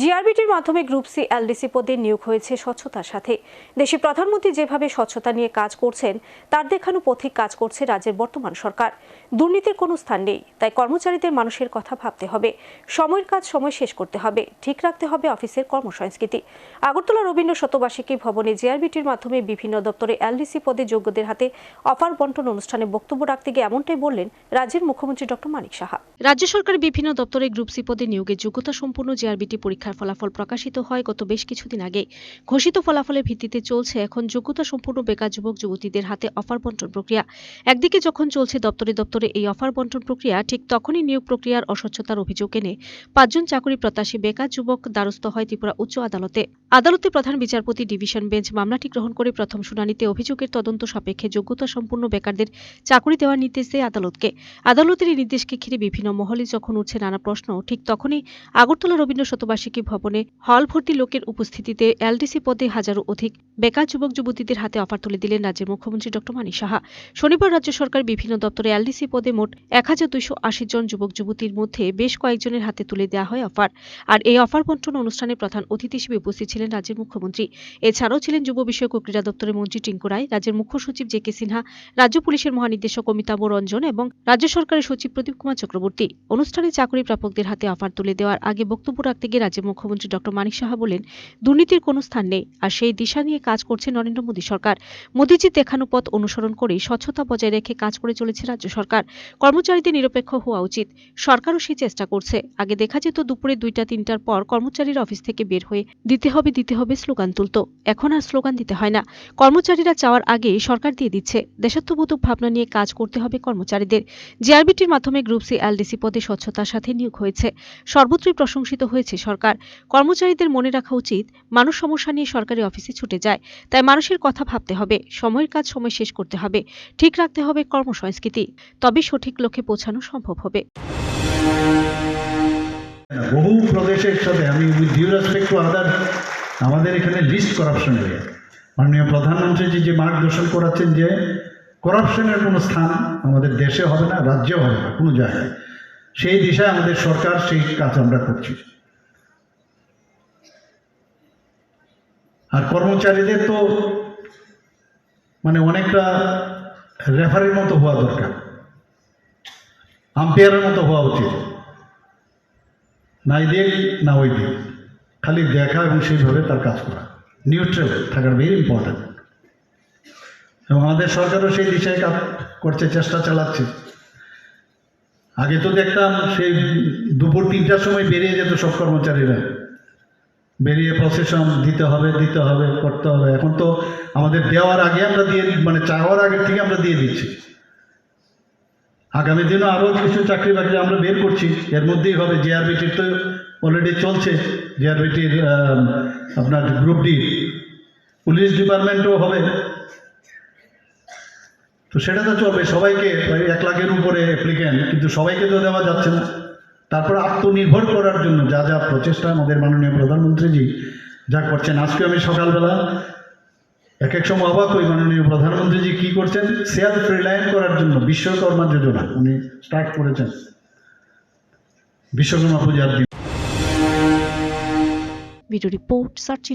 জিআরবিটির মাধ্যমে group C LDC পদে নিয়োগ হয়েছে স্বচ্ছতার সাথে। দেশে প্রধানমন্ত্রী যেভাবে স্বচ্ছতা নিয়ে কাজ করছেন, তার দেখানো পথিক কাজ করছে রাজ্যের বর্তমান সরকার। দুর্নীতির কোনো স্থান নেই, তাই কর্মচারীদের মানুষের কথা ভাবতে হবে। সময়ের কাজ সময় শেষ করতে হবে, ঠিক রাখতে হবে অফিসের কর্মসংস্কৃতি। আগরতলা রবীন্দ্র শতবার্ষিকী ভবনে জিআরবিটির মাধ্যমে বিভিন্ন দপ্তরে এলডিসি পদে যোগ্যদের হাতে অফার বন্টন অনুষ্ঠানে বক্তব্য রাখতে গিয়ে এমনটাই বললেন রাজ্যের মুখ্যমন্ত্রী ডক্টর মানিক সাহা। রাজ্য সরকার বিভিন্ন দপ্তরে গ্রুপ সি পদে নিয়োগের যোগ্যতা সম্পূর্ণ জিআরবিটি পরীক্ষার ফলাফল প্রকাশিত হয় গত বেশ কিছুদিন আগে। ঘোষিত ফলাফলের ভিত্তিতে চলছে এখন যোগ্যতা সম্পূর্ণ বেকার যুবক, যুবতীদের হাতে অফার বন্টন প্রক্রিয়া। একদিকে যখন চলছে দপ্তরে দপ্তরে এই অফার বন্টন প্রক্রিয়া, ঠিক তখনই নিয়োগ প্রক্রিয়ার অস্বচ্ছতার অভিযোগ এনে পাঁচজন চাকরি প্রত্যাশী বেকার যুবক দ্বারস্থ হয় ত্রিপুরা উচ্চ আদালতে। আদালতে প্রধান বিচারপতি ডিভিশন বেঞ্চ মামলাটি গ্রহণ করে প্রথম শুনানিতে অভিযোগের তদন্ত সাপেক্ষে যোগ্যতা সম্পূর্ণ বেকারদের চাকরি দেওয়ার নির্দেশ দেয় আদালতকে। আদালতের এই নির্দেশকে ঘিরে বিভিন্ন মহলে যখন উঠছে নানা প্রশ্ন, ঠিক তখনই আগরতলা রবীন্দ্র শতবার্ষিকী ভবনে হল ভর্তি লোকের উপস্থিতিতে এলডিসি পদে হাজারো অধিক বেকার যুবক যুবতীদের হাতে অফার তুলে দিলেন রাজ্যের মুখ্যমন্ত্রী ডক্টর মানিক সাহা। শনিবার রাজ্য সরকার বিভিন্ন দপ্তরে এলডিসি পদে মোট এক হাজার দুইশো আশি জন যুবক যুবতীর মধ্যে বেশ কয়েকজনের হাতে তুলে দেওয়া হয় অফার। আর এই অফার বন্টন অনুষ্ঠানে প্রধান অতিথি হিসেবে উপস্থিত ছিলেন রাজ্যের মুখ্যমন্ত্রী। এছাড়াও ছিলেন যুব বিষয়ক ও ক্রীড়া দপ্তরের মন্ত্রী টিঙ্কু রায়, রাজ্যের মুখ্য সচিব জে কে সিনহা, রাজ্য পুলিশের মহানির্দেশক অমিতাভ রঞ্জন এবং রাজ্য সরকারের সচিব প্রদীপ কুমার চক্রবর্তী। অনুষ্ঠানে চাকরি প্রাপকদের হাতে অফার তুলে দেওয়ার আগে বক্তব্য রাখতে গিয়ে রাজ্যের মুখ্যমন্ত্রী ডক্টর মানিক সাহা বলেন, দুর্নীতির কোনো স্থান নেই, আর সেই দিশা নিয়ে কাজ করছে নরেন্দ্র মোদী সরকার। মোদীজির দেখানো পথ অনুসরণ করেই স্বচ্ছতা বজায় রেখে কাজ করে চলেছে রাজ্য সরকার। কর্মচারীদের নিরপেক্ষ হওয়া উচিত, সরকারও সেই চেষ্টা করছে। আগে দেখা যেত দুপুরে দুইটা, তিনটার পর কর্মচারীরা অফিস থেকে বের হয়ে দিতে হবে দিতে হবে স্লোগান তুলত। এখন আর স্লোগান দিতে হয় না। কর্মচারীরা চাওয়ার আগে সরকার দিয়ে দিচ্ছে। দেশাত্মবোধক ভাবনা নিয়ে কাজ করতে হবে কর্মচারীদের। জিআরবিটির মাধ্যমে গ্রুপ সি এলডিসি পদে স্বচ্ছতার সাথে নিয়োগ হয়েছে। সর্বত্রই প্রশংসিত হয়েছে সরকার। কর্মচারীদের মনে রাখা উচিত, মানুষ সমস্যা নিয়ে সরকারি অফিসে ছুটে যায়, তাই মানুষের কথা ভাবতে হবে, সময়ের কাজ সময় শেষ করতে হবে, ঠিক রাখতে হবে কর্মসংস্কৃতি, তবে সঠিক লক্ষ্যে পৌঁছানো সম্ভব হবে। বহু প্রদেশের সাথে আমি with due respect to other, আমাদের এখানে লিস্ট করাপশন হয়ে মাননীয় প্রধানমন্ত্রীজি যে মার্গদর্শন করাচ্ছেন যে করাপশনের কোনো স্থান আমাদের দেশে হবে না রাজ্যে হবে না, কোনো জায়গায়। সেই দিশায় আমাদের সরকার সেই কাজ আমরা করছি। আর কর্মচারীদের তো মানে অনেকটা রেফারির মতো হওয়া দরকার। আম্পায়ারের মতো হওয়া উচিত। না এই দিক না ওই দিক খালি দেখা এবং সেইভাবে তার কাজ করা। নিউট্রাল থাকার ভেরি ইম্পর্ট্যান্ট এবং আমাদের সরকারও সেই দিশায় কাজ করছে, চেষ্টা চালাচ্ছে। আগে তো দেখতাম সেই দুপুর তিনটার সময় বেরিয়ে যেত সব কর্মচারীরা। বেরিয়ে প্রসেশন দিতে হবে দিতে হবে, করতে হবে। এখন তো আমাদের দেওয়ার আগে আমরা দিয়ে মানে চাওয়ার আগে থেকে আমরা দিয়ে দিচ্ছি। আগামী দিনও আরও কিছু চাকরি বাকরি আমরা বের করছি। এর মধ্যেই হবে জেআরবিটির তো অলরেডি চলছে। জেআরবিটির আপনার গ্রুপ ডি পুলিশ ডিপার্টমেন্টও হবে। তো সেটা তো চলবে। সবাইকে এক লাখের উপরে অ্যাপ্লিক্যান্ট কিন্তু সবাইকে তো দেওয়া যাচ্ছে না। তারপর আত্মনির্ভর করার জন্য যা যা প্রচেষ্টা আমাদের মাননীয় প্রধানমন্ত্রীজি যা করছেন। আজকে আমি সকালবেলা এক এক সময় অবাক হই মাননীয় প্রধানমন্ত্রীজি কি করছেন? সেলফ রিলায়েন্ট করার জন্য বিশ্বকর্মা যোজনা, উনি স্টার্ট করেছেন। বিশ্বকর্মা পূজার দিন ভিডিও রিপোর্ট সার্চ